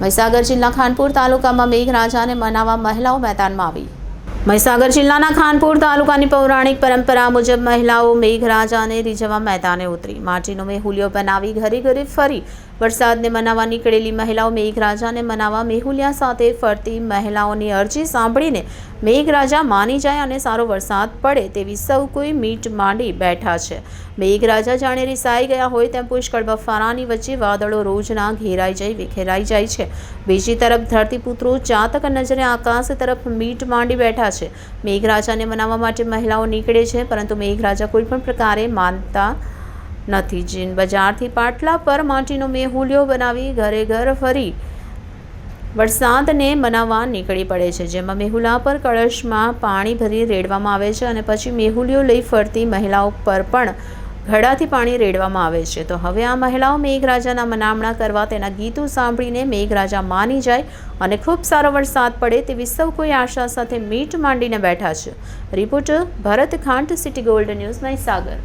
મહીસાગર જિલ્લા ખાનપુર તાલુકામાં મેઘરાજાને મનાવવા મહિલાઓ મેદાનમાં આવી. મહીસાગર જિલ્લાના ખાનપુર તાલુકાની પૌરાણિક પરંપરા મુજબ મહિલાઓ મેઘરાજાને રીઝવવા મેદાને ઉતરી. માટીનો મેહુલિયો બનાવી ઘરે ઘરે ફરી વરસાદને મનાવવા નીકળેલી મહિલાઓ મેઘરાજાને મનાવવા મેહુલિયા સાથે ફરતી મહિલાઓની અરજી સાંભળીને મેઘરાજા માની જાય અને સારો વરસાદ પડે તેવી સૌ કોઈ મીટ માંડી બેઠા છે. મેઘરાજા જાણે રિસાઈ ગયા હોય તેમ પુષ્કળ બફારાની વચ્ચે વાદળો રોજના ઘેરાઈ જઈ વિખેરાઈ જાય છે. બીજી તરફ ધરતીપુત્રો ચાતક નજરે આકાશ તરફ મીટ માંડી બેઠા છે. મેઘરાજાને મનાવવા માટે મહિલાઓ નીકળે છે, પરંતુ મેઘરાજા કોઈ પણ પ્રકારે માનતા નથી. જીન બજારથી પાટલા પર માટીનો મેહુલિયો બનાવી ઘરે ઘર ફરી વરસાદને મનાવવા નીકળી પડે છે, જેમાં મેહુલા પર કળશમાં પાણી ભરી રેડવામાં આવે છે અને પછી મેહુલિયો લઈ ફરતી મહિલાઓ પર પણ ઘડાથી પાણી રેડવામાં આવે છે. તો હવે આ મહિલાઓ મેઘરાજાના મનામણા કરવા તેના ગીતો સાંભળીને મેઘરાજા માની જાય અને ખૂબ સારો વરસાદ પડે તેવી સૌ કોઈ આશા સાથે મીટ માંડીને બેઠા છે. Reporter Bharat Khant, city gold news Mahisagar.